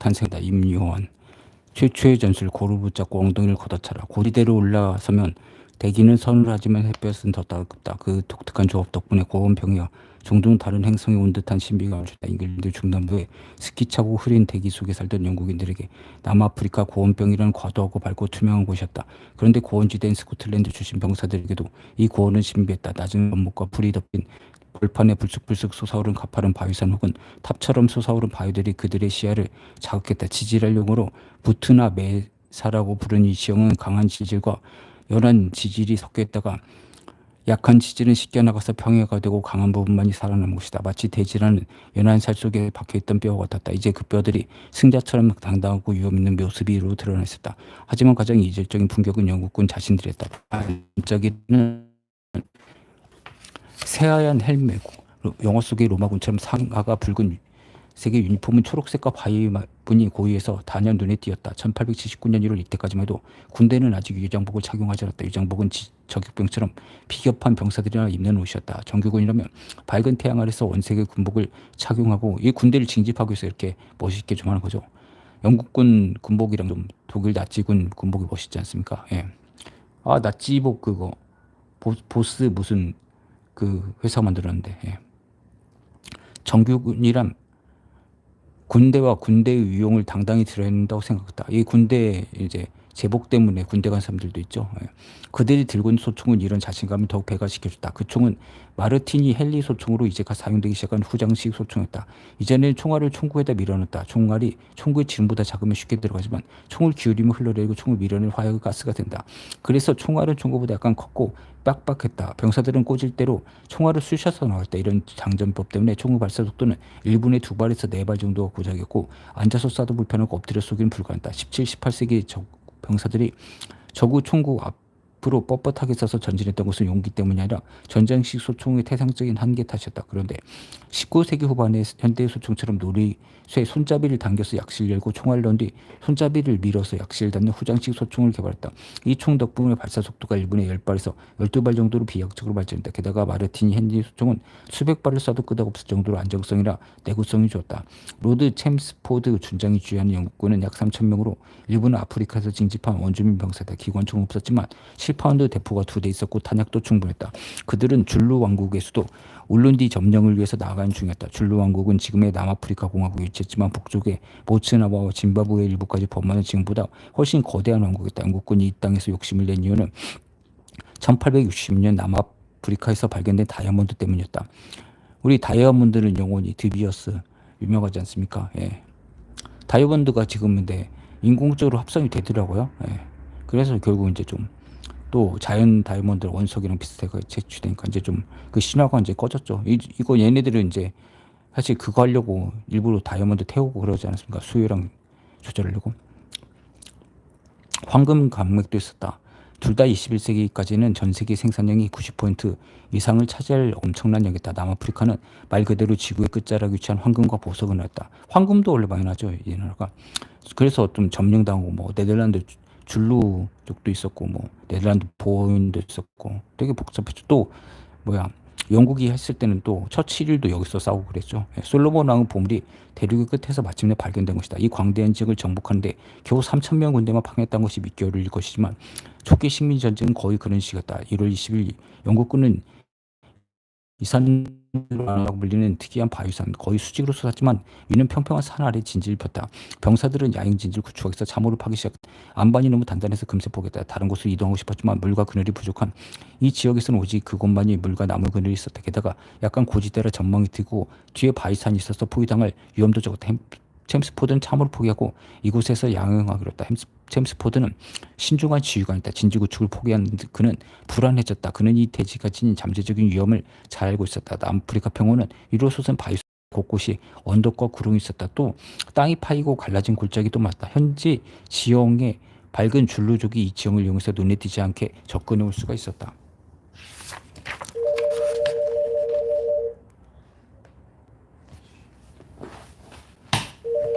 탄생다. 임요원. 최초의 전술 고루 붙잡고 엉덩이를 걷어차라. 고리대로 올라서면 대기는 서늘하지만 햇볕은 더 따갑다. 그 독특한 조합 덕분에 고온병이와 종종 다른 행성에 온 듯한 신비가 주다 잉글랜드 중남부에 스키 차고 흐린 대기 속에 살던 영국인들에게 남아프리카 고온병이라는 과도하고 밝고 투명한 곳이었다. 그런데 고온지대인 스코틀랜드 출신 병사들에게도 이 고온은 신비했다. 낮은 연못과 불이 덮인 볼판에 불쑥불쑥 솟아오른 가파른 바위산 혹은 탑처럼 솟아오른 바위들이 그들의 시야를 자극했다. 지질할 용어로 부트나 메사라고 부르는 이 지형은 강한 지질과 연한 지질이 섞여 있다가 약한 지질은 씻겨나가서 평해가 되고 강한 부분만이 살아남은 것이다. 마치 대지라는 연한 살 속에 박혀있던 뼈와 같았다. 이제 그 뼈들이 승자처럼 당당하고 위험 있는 모습으로 드러나 있었다. 하지만 가장 이질적인 풍경은 영국군 자신들이었다. 반짝이는 새하얀 헬멧, 영어 속의 로마군처럼 상하가 붉은 색의 유니폼은 초록색과 바위분이 고유해서 단연 눈에 띄었다. 1879년 1월 이때까지만 해도 군대는 아직 위장복을 착용하지 않았다. 위장복은 지- 저격병처럼 비겁한 병사들이나 입는 옷이었다. 정규군이라면 밝은 태양 아래서 원색의 군복을 착용하고 이 군대를 징집하기 위해서 이렇게 멋있게 좀 하는 거죠. 영국군 군복이랑 좀 독일 나치군 군복이 멋있지 않습니까? 예. 아 나치복 그거 보, 보스 무슨 그 회사 만들었는데 예. 정규군이란 군대와 군대의 위용을 당당히 드러야 한다고 생각했다. 이 군대 이제 제복 때문에 군대 간 사람들도 있죠. 예. 그들이 들고 있는 소총은 이런 자신감을 더욱 배가시켜줬다. 그 총은 마르티니 헨리 소총으로 이제가 사용되기 시작한 후장식 소총이었다. 이전에는 총알을 총구에다 밀어넣었다. 총알이 총구의 지름보다 작으면 쉽게 들어가지만 총을 기울이면 흘러내리고 총을 밀어내는 화약 가스가 된다. 그래서 총알은 총구보다 약간 컸고 빡빡했다. 병사들은 꽂을 대로 총알을 쑤셔서 나왔다. 이런 장전법 때문에 총의 발사 속도는 1분에 두 발에서 네 발 정도가 고작이었고 앉아서 쏴도 불편하고 엎드려 쏘기는 불가능했다. 17, 18세기 적 병사들이 저구 총구 앞 으로 뻣뻣하게 서서 전진했던 것은 용기 때문이 아니라 전장식 소총의 태상적인 한계 탓이었다. 그런데 19세기 후반에 현대 소총처럼 놀이쇠 손잡이를 당겨서 약실 열고 총알을 넣은 뒤 손잡이를 밀어서 약실 닫는 후장식 소총을 개발했다. 이 총 덕분에 발사 속도가 1분에 10발에서 12발 정도로 비약적으로 발전했다. 게다가 마르티니 헨리 소총은 수백 발을 쏴도 끄덕없을 정도로 안정성이나 내구성이 좋았다. 로드 챔스포드 준장이 주의하는 영국군은 약 3천 명으로 일부는 아프리카에서 징집한 원주민 병사다. 기관총은 없었지만 7파운드 대포가 두 대 있었고 탄약도 충분했다. 그들은 줄루 왕국의 수도 울룬디 점령을 위해서 나아가는 중이었다. 줄루 왕국은 지금의 남아프리카 공화국에 위치했지만 북쪽에 보츠나바와 짐바브웨 일부까지 범하는 지금보다 훨씬 거대한 왕국이었다. 영국군이 이 땅에서 욕심을 낸 이유는 1860년 남아프리카에서 발견된 다이아몬드 때문이었다. 우리 다이아몬드는 영원히 드비어스 유명하지 않습니까? 예. 다이아몬드가 지금 근데 인공적으로 합성이 되더라고요. 예. 그래서 결국 이제 좀 또 자연 다이아몬드 원석이랑 비슷하게 채취되니까 이제 좀 그 신화가 이제 꺼졌죠. 이, 이거 얘네들은 이제 사실 그거 하려고 일부러 다이아몬드 태우고 그러지 않았습니까? 수요랑 조절하려고. 황금 강맥도 있었다. 둘 다 21세기까지는 전 세계 생산량이 90% 이상을 차지할 엄청난 양이다. 남아프리카는 말 그대로 지구의 끝자락에 위치한 황금과 보석을 낳았다. 황금도 원래 많이 나죠, 이 나라가. 그래서 좀 점령당하고 뭐 네덜란드 줄루 쪽도 있었고 뭐 네덜란드 보인도 있었고 되게 복잡했죠. 또 뭐야 영국이 했을 때는 또 처칠일도 여기서 싸우고 그랬죠. 예, 솔로몬 왕의 보물이 대륙의 끝에서 마침내 발견된 것이다. 이 광대한 지역을 정복하는데 겨우 3천 명 군대만 파견했다는 것이 믿기 어려울 것이지만 초기 식민 전쟁은 거의 그런 시기였다. 1월 20일 영국군은 이산이라고 불리는 특이한 바위산 거의 수직으로 솟았지만 위는 평평한 산 아래 진지를 폈다. 병사들은 야영 진지를 구축하기 위해서 참호를 파기 시작. 안반이 너무 단단해서 금세 포기했다. 다른 곳으로 이동하고 싶었지만 물과 그늘이 부족한 이 지역에서는 오직 그곳만이 물과 나무 그늘이 있었다. 게다가 약간 고지대라 전망이 트고 뒤에 바위산이 있어서 포위당할 위험도 적었다. 햄- 챔스포드는 참으로 포기하고 이곳에서 양형하기로 했다. 햄스- 챔스포드는 신중한 지휘관이다. 진지 구축을 포기한 그는 불안해졌다. 그는 이 대지가 지닌 잠재적인 위험을 잘 알고 있었다. 남아프리카 평원은 위로 솟은 바위 곳곳이 언덕과 구름이 있었다. 또 땅이 파이고 갈라진 골짜기도 많다. 현지 지형의 밝은 줄루족이 이 지형을 이용해서 눈에 띄지 않게 접근해 올 수가 있었다.